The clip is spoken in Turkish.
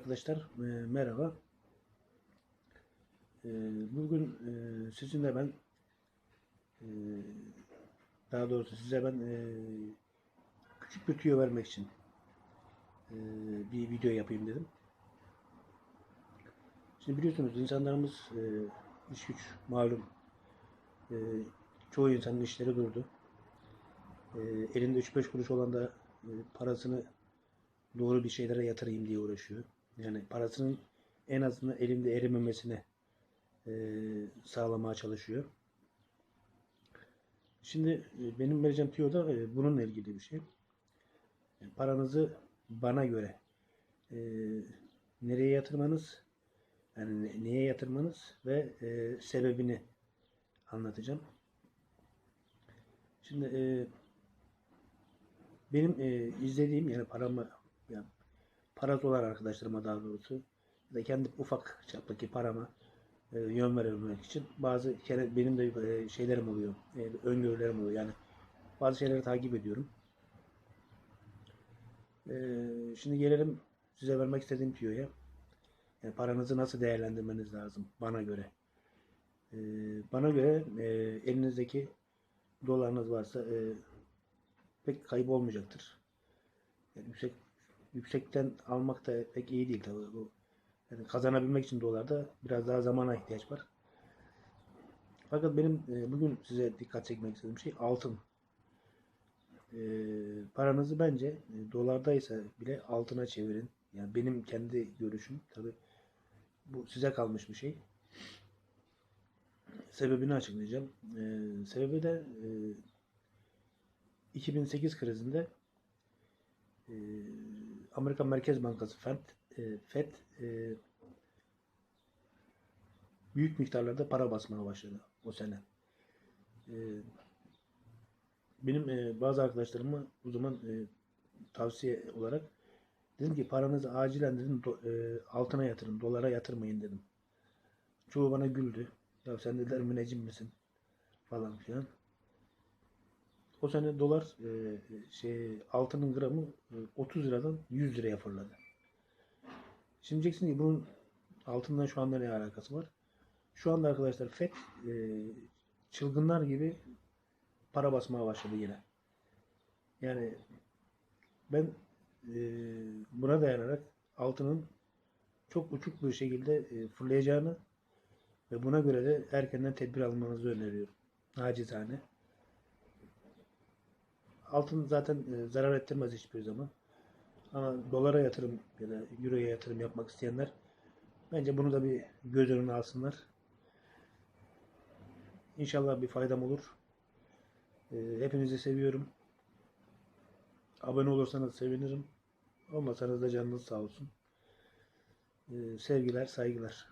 Arkadaşlar e, merhaba. E, bugün e, sizinle ben e, daha doğrusu size ben e, küçük bir tüyo vermek için e, bir video yapayım dedim. Şimdi biliyorsunuz insanlarımız e, iş güç malum e, çoğu insanın işleri durdu. E, elinde 3-5 kuruş olan da e, parasını doğru bir şeylere yatırayım diye uğraşıyor. Yani parasının en azından elinde erimemesine e, sağlamaya çalışıyor. Şimdi e, benim vereceğim tüyo da e, bununla ilgili bir şey. Yani paranızı bana göre e, nereye yatırmanız, yani ne- neye yatırmanız ve e, sebebini anlatacağım. Şimdi e, benim e, izlediğim yani paramı yani parası olan arkadaşlarıma daha doğrusu da kendi ufak çaptaki parama e, yön verebilmek için bazı kere benim de e, şeylerim oluyor. E, öngörülerim oluyor. Yani bazı şeyleri takip ediyorum. E, şimdi gelelim size vermek istediğim tüyoya. Yani paranızı nasıl değerlendirmeniz lazım bana göre. E, bana göre e, elinizdeki dolarınız varsa e, pek kayıp olmayacaktır. Yani yüksek yüksekten almak da pek iyi değil tabii bu. Yani kazanabilmek için dolarda biraz daha zamana ihtiyaç var. Fakat benim e, bugün size dikkat çekmek istediğim şey altın. E, paranızı bence e, dolardaysa bile altına çevirin. Yani benim kendi görüşüm tabii bu size kalmış bir şey. Sebebini açıklayacağım. E, sebebi de e, 2008 krizinde e, Amerika Merkez Bankası FED, e, FED e, büyük miktarlarda para basmaya başladı o sene. E, benim e, bazı arkadaşlarıma o zaman e, tavsiye olarak dedim ki paranızı acilen dedim do- e, altına yatırın, dolara yatırmayın dedim. Çoğu bana güldü. Ya sen dediler müneccim misin? Falan filan. O sene dolar e, şey altının gramı e, 30 liradan 100 liraya fırladı. Şimdi diyeceksin ki bunun altından şu anda ne alakası var? Şu anda arkadaşlar FED e, çılgınlar gibi para basmaya başladı yine. Yani ben e, buna dayanarak altının çok uçuk bir şekilde e, fırlayacağını ve buna göre de erkenden tedbir almanızı öneriyorum. Nacizane. Altın zaten e, zarar ettirmez hiçbir zaman. Ama dolara yatırım ya da euroya yatırım yapmak isteyenler bence bunu da bir göz önüne alsınlar. İnşallah bir faydam olur. E, hepinizi seviyorum. Abone olursanız sevinirim. Olmasanız da canınız sağ olsun. E, sevgiler, saygılar.